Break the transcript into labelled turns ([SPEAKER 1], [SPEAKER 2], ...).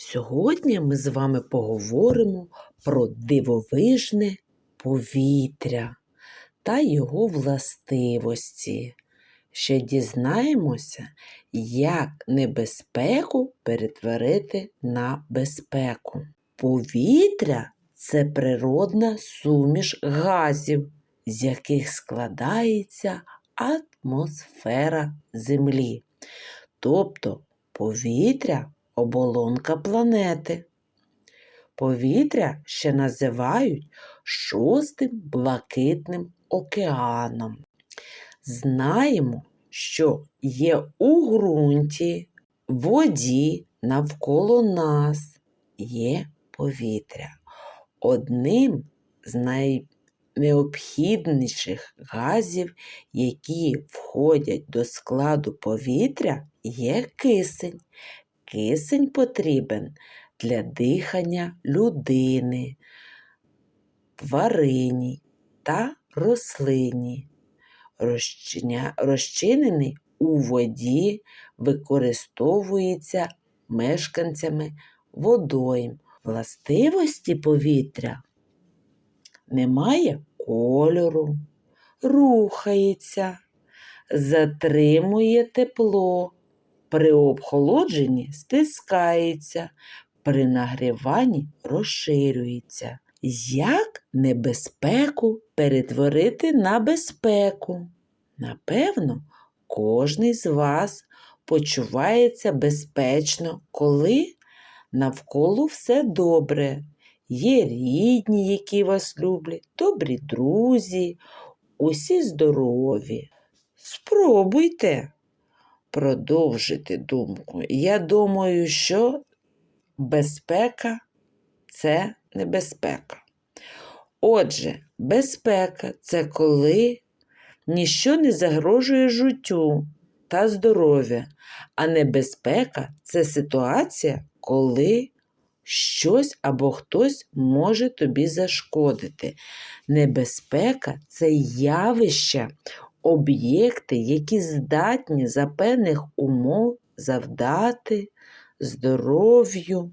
[SPEAKER 1] Сьогодні ми з вами поговоримо про дивовижне повітря та його властивості. Ще дізнаємося, як небезпеку перетворити на безпеку. Повітря це природна суміш газів, з яких складається атмосфера Землі. Тобто повітря оболонка планети. Повітря ще називають шостим блакитним океаном. Знаємо, що є у ґрунті, воді навколо нас є повітря. Одним з найнеобхідніших газів, які входять до складу повітря, є кисень. Кисень потрібен для дихання людини, тварині та рослині. Розчинений у воді використовується мешканцями водойм. Властивості повітря немає кольору, рухається, затримує тепло, при обхолодженні стискається, при нагріванні розширюється. Як небезпеку перетворити на безпеку? Напевно, кожний з вас почувається безпечно, коли навколо все добре. Є рідні, які вас люблять, добрі друзі, усі здорові. Спробуйте продовжити думку. Я думаю, що безпека це небезпека. Отже, безпека це коли ніщо не загрожує життю та здоров'я, а небезпека це ситуація, коли щось або хтось може тобі зашкодити. Небезпека це явища, об'єкти, які здатні за певних умов завдати здоров'ю